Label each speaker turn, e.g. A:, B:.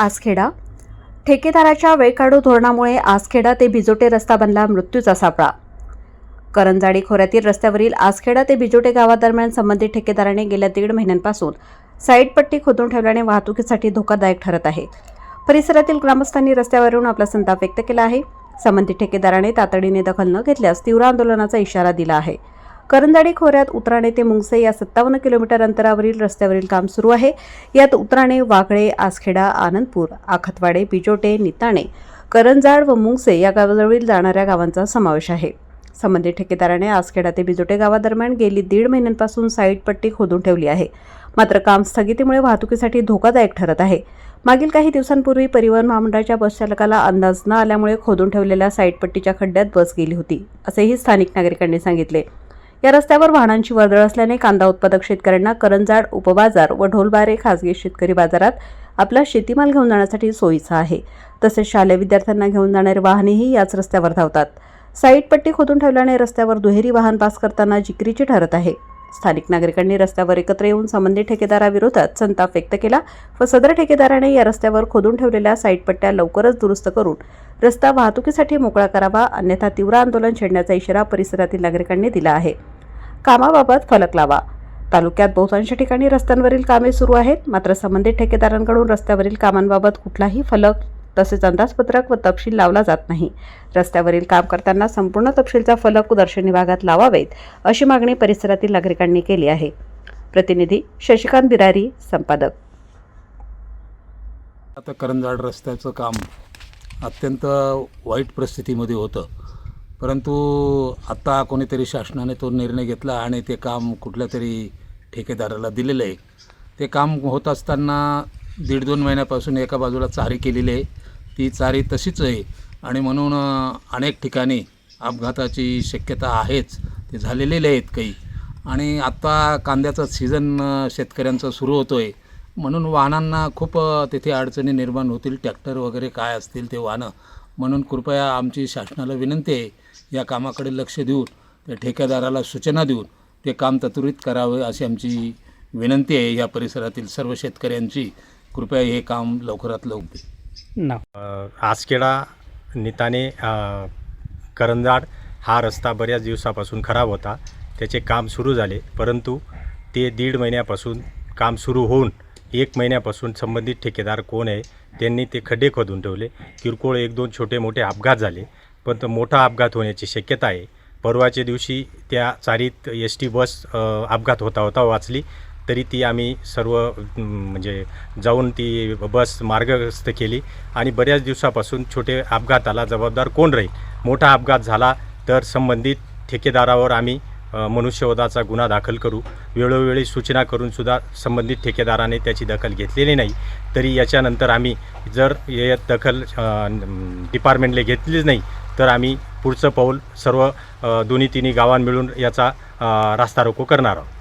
A: आसखेडा. ठेकेदाराच्या वेळकाढू धोरणामुळे आसखेडा ते बिजोटे रस्ता बनला मृत्यूचा सापळा. करंजाडी खोऱ्यातील रस्त्यावरील आसखेडा ते बिजोटे गावादरम्यान संबंधित ठेकेदाराने गेल्या दीड महिन्यांपासून साईडपट्टी खोदून ठेवल्याने वाहतुकीसाठी धोकादायक ठरत आहे. परिसरातील ग्रामस्थांनी रस्त्यावरून आपला संताप व्यक्त केला आहे. संबंधित ठेकेदाराने तातडीने दखल न घेतल्यास तीव्र आंदोलनाचा इशारा दिला आहे. करंजाडी खोऱ्यात उतराणे ते मुंगसे या सत्तावन्न किलोमीटर अंतरावरील रस्त्यावरील काम सुरू आहे. यात उतराणे वाघळे आसखेडा आनंदपूर आखतवाडे बिजोटे निताणे करंजाड व मुंगसे या गावाजवळील जाणाऱ्या गावांचा समावेश आहे. संबंधित ठेकेदाराने आसखेडा ते बिजोटे गावादरम्यान गेली दीड महिन्यांपासून साईट पट्टी खोदून ठेवली आहे. मात्र काम स्थगितीमुळे वाहतुकीसाठी धोकादायक ठरत आहे. मागील काही दिवसांपूर्वी परिवहन महामंडळाच्या बस चालकाला अंदाज न आल्यामुळे खोदून ठेवलेल्या साईटपट्टीच्या खड्ड्यात बस गेली होती असेही स्थानिक नागरिकांनी सांगितले. या रस्त्यावर वाहनांची वर्दळ असल्याने कांदा उत्पादक शेतकऱ्यांना करंजाड उपबाजार व ढोलबारे खासगी शेतकरी बाजारात आपला शेतीमाल घेऊन जाण्यासाठी सोयीचा आहे. तसेच शालेय विद्यार्थ्यांना घेऊन जाणारे वाहनेही याच रस्त्यावर धावतात. साईड पट्टी खोदून ठेवल्याने रस्त्यावर दुहेरी वाहन पास करताना जिकरीची ठरत आहे. स्थानिक नागरिकांनी रस्त्यावर एकत्र येऊन संबंधित ठेकेदाराविरोधात संताप व्यक्त केला. व सदर ठेकेदाराने या रस्त्यावर खोदून ठेवलेल्या साईटपट्ट्या लवकरच दुरुस्त करून रस्ता वाहतुकीसाठी मोकळा करावा अन्यथा तीव्र आंदोलन छेडण्याचा इशारा परिसरातील नागरिकांनी दिला आहे. कामाबाबत फलक लावा. तालुक्यात बहुतांश ठिकाणी रस्त्यांवरील कामे सुरू आहेत. मात्र संबंधित ठेकेदारांकडून रस्त्यावरील कामांबाबत कुठलाही फलक तसेच अंदाजपत्रक व तपशील लावला जात नाही. रस्त्यावरील काम करताना संपूर्ण तपशीलचा फलक दर्शनी भागात लावावेत अशी मागणी परिसरातील नागरिकांनी केली आहे. प्रतिनिधी शशिकांत बिरारी संपादक.
B: आता करंजाड रस्त्याचं काम अत्यंत वाईट परिस्थितीमध्ये होतं. परंतु आता कोणीतरी शासनाने तो निर्णय घेतला आणि ते काम कुठल्या तरी ठेकेदाराला दिलेलं आहे. ते काम होत असताना दीड दोन महिन्यापासून एका बाजूला चारी केलेली आहे. ती चारी तशीच आहे. आणि म्हणून अनेक ठिकाणी अपघाताची शक्यता आहेच. ते झालेले आहेत काही. आणि आत्ता कांद्याचा सीझन शेतकऱ्यांचा सुरू होतो आहे म्हणून वाहनांना खूप तिथे अडचणी निर्माण होतील. ट्रॅक्टर वगैरे काय असतील ते वाहनं. म्हणून कृपया आमची शासनाला विनंती आहे या कामाकडे लक्ष देऊन त्या ठेकेदाराला सूचना देऊन ते काम तत्वरित करावे अशी आमची विनंती आहे. या परिसरातील सर्व शेतकऱ्यांची कृपया हे काम लवकरात लवकर
C: ना
D: आसखेडा निताने करंजाड हा रस्ता बऱ्याच दिवसापासून खराब होता. त्याचे काम सुरू झाले परंतु ते दीड महिन्यापासून काम सुरू होऊन एक महिन्यापासून संबंधित ठेकेदार कोण आहे त्यांनी ते खड्डे खोदून ठेवले. किरकोळ एक दोन छोटे मोठे अपघात झाले पण तो मोठा अपघात होण्याची शक्यता आहे. परवाच्या दिवशी त्या चारीत एस टी बस अपघात होता होता वाचली. तरी ती आम्ही सर्व म्हणजे जाऊन ती बस मार्गस्थ केली आणि बऱ्याच दिवसापासून छोटे अपघाताला जबाबदार कोण राहील? मोठा अपघात झाला तर संबंधित ठेकेदारावर आम्ही मनुष्यवधाचा गुन्हा दाखल करू. वेळोवेळी सूचना करूनसुद्धा संबंधित ठेकेदाराने त्याची दखल घेतलेली नाही. तरी याच्यानंतर आम्ही जर हे दखल डिपार्टमेंटने डिपार्टमेंटला घेतलीच नाही तर आम्ही पुढचं पाऊल सर्व दोन्ही तिन्ही गावांमिळून याचा रास्ता रोको करणार आहोत.